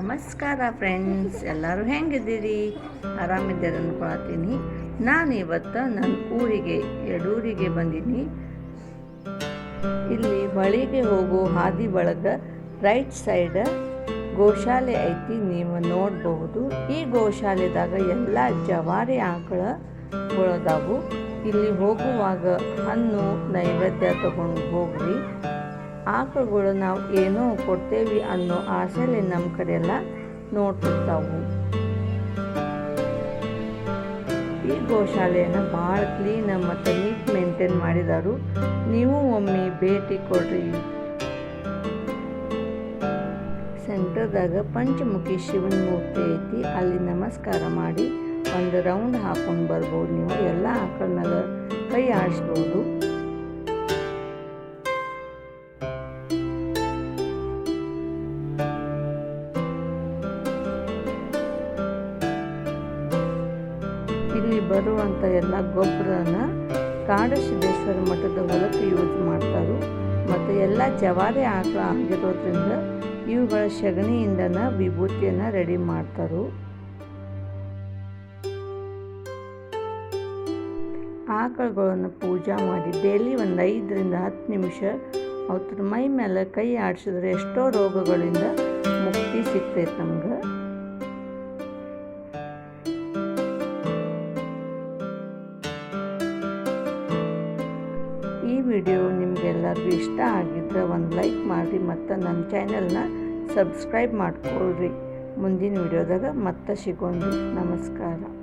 ನಮಸ್ಕಾರ ಫ್ರೆಂಡ್ಸ್ ಎಲ್ಲರೂ ಹೆಂಗಿದ್ದೀರಿ? ಆರಾಮಿದ್ದೀರಿ ಅಂದ್ಕೊಳತ್ತೀನಿ ನಾನು ಇವತ್ತು ನನ್ನ ಊರಿಗೆ ಎಡೂರಿಗೆ ಬಂದೀನಿ. ಇಲ್ಲಿ ಬಳಿಗೆ ಹೋಗೋ ಹಾದಿ ಬಳಗ ರೈಟ್ ಸೈಡ್ ಗೋಶಾಲೆ ಐತಿ, ನೀವು ನೋಡಬಹುದು ಈ ಗೋಶಾಲೆದಾಗ ಎಲ್ಲ ಜವಾರಿ ಆಕಳಗಳದಾವು ಇಲ್ಲಿ ಹೋಗುವಾಗ ಹಣ್ಣು ನೈವೇದ್ಯ ತಗೊಂಡು ಹೋಗ್ರಿ. ಆಕಳುಗಳು ನಾವು ಏನೋ ಕೊಡ್ತೇವಿ ಅನ್ನೋ ಆಸೆಯಲ್ಲಿ ನಮ್ಮ ಕಡೆಯೆಲ್ಲ ನೋಡ್ತಿರ್ತಾವು. ಈ ಗೋಶಾಲೆಯನ್ನು ಭಾಳ ಕ್ಲೀನ್ ಮತ್ತು ನೀಟ್ ಮೇಂಟೈನ್ ಮಾಡಿದಾರು. ನೀವು ಒಮ್ಮೆ ಭೇಟಿ ಕೊಡ್ರಿ. ಸೆಂಟರ್ದಾಗ ಪಂಚಮುಖಿ ಶಿವನ ಮೂರ್ತಿ ಐತಿ, ಅಲ್ಲಿ ನಮಸ್ಕಾರ ಮಾಡಿ ಒಂದು ರೌಂಡ್ ಹಾಕೊಂಡು ಬರ್ಬೋದು. ನೀವು ಎಲ್ಲ ಆಕಳನಾಗ ಕೈ ಆಡಿಸ್ಬೋದು. ಬರುವಂಥ ಎಲ್ಲ ಗೊಬ್ಬರನ ಕಾಡು ಸಿದ್ದೇಶ್ವರ ಮಠದ ಹೊಲಕ್ಕೆ ಯೂಸ್ ಮಾಡ್ತಾರೆ. ಮತ್ತು ಎಲ್ಲ ಜವಾರಿ ಆಕಳು ಆಗಿರೋದ್ರಿಂದ ಇವುಗಳ ಸಗಣಿಯಿಂದನ ವಿಭೂತಿಯನ್ನು ರೆಡಿ ಮಾಡ್ತಾರೆ. ಆಕಳುಗಳನ್ನು ಪೂಜಾ ಮಾಡಿ ಡೈಲಿ ಒಂದು ಐದರಿಂದ ಹತ್ತು ನಿಮಿಷ ಅವ್ರ ಮೈ ಮೇಲೆ ಕೈ ಆಡಿಸಿದ್ರೆ ಎಷ್ಟೋ ರೋಗಗಳಿಂದ ಮುಕ್ತಿ ಸಿಗ್ತೈತೆ ನಮ್ಗೆ. ವಿಡಿಯೋ ನಿಮಗೆಲ್ಲರಿಗೂ ಇಷ್ಟ ಆಗಿದ್ರೆ ಒಂದು ಲೈಕ್ ಮಾಡಿರಿ ಮತ್ತು ನನ್ನ ಚಾನೆಲ್ನ ಸಬ್ಸ್ಕ್ರೈಬ್ ಮಾಡ್ಕೊಳ್ರಿ. ಮುಂದಿನ ವಿಡಿಯೋದಾಗ ಮತ್ತೆ ಸಿಗೋಣ. ನಮಸ್ಕಾರ.